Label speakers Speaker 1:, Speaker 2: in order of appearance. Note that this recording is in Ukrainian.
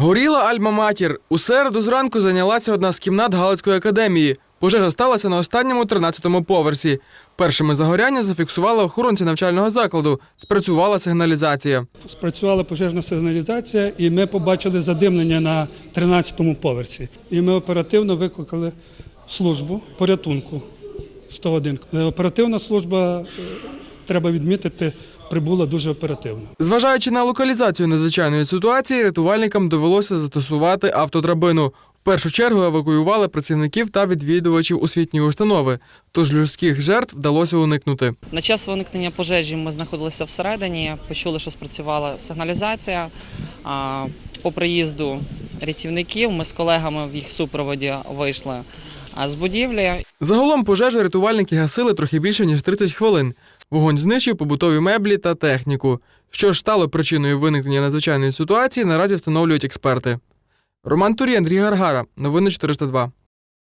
Speaker 1: Горіла Альма-Матір. У середу зранку зайнялася одна з кімнат Галицької академії. Пожежа сталася на останньому 13-му поверсі. Першими загоряння зафіксували охоронці навчального закладу. Спрацювала сигналізація.
Speaker 2: Спрацювала пожежна сигналізація, і ми побачили задимлення на 13-му поверсі. І ми оперативно викликали службу порятунку 101. Е, Оперативна служба, е, треба відмітити, прибула дуже оперативно.
Speaker 1: Зважаючи на локалізацію надзвичайної ситуації, рятувальникам довелося застосувати автодрабину. В першу чергу евакуювали працівників та відвідувачів освітньої установи, тож людських жертв вдалося уникнути.
Speaker 3: На час виникнення пожежі ми знаходилися всередині, почули, що спрацювала сигналізація. По приїзду рятівників ми з колегами в їх супроводі вийшли з будівлі.
Speaker 1: Загалом пожежу рятувальники гасили трохи більше ніж 30 хвилин. Вогонь знищив побутові меблі та техніку. Що ж стало причиною виникнення надзвичайної ситуації, наразі встановлюють експерти. Роман Турі, Андрій Гаргара. Новини 402.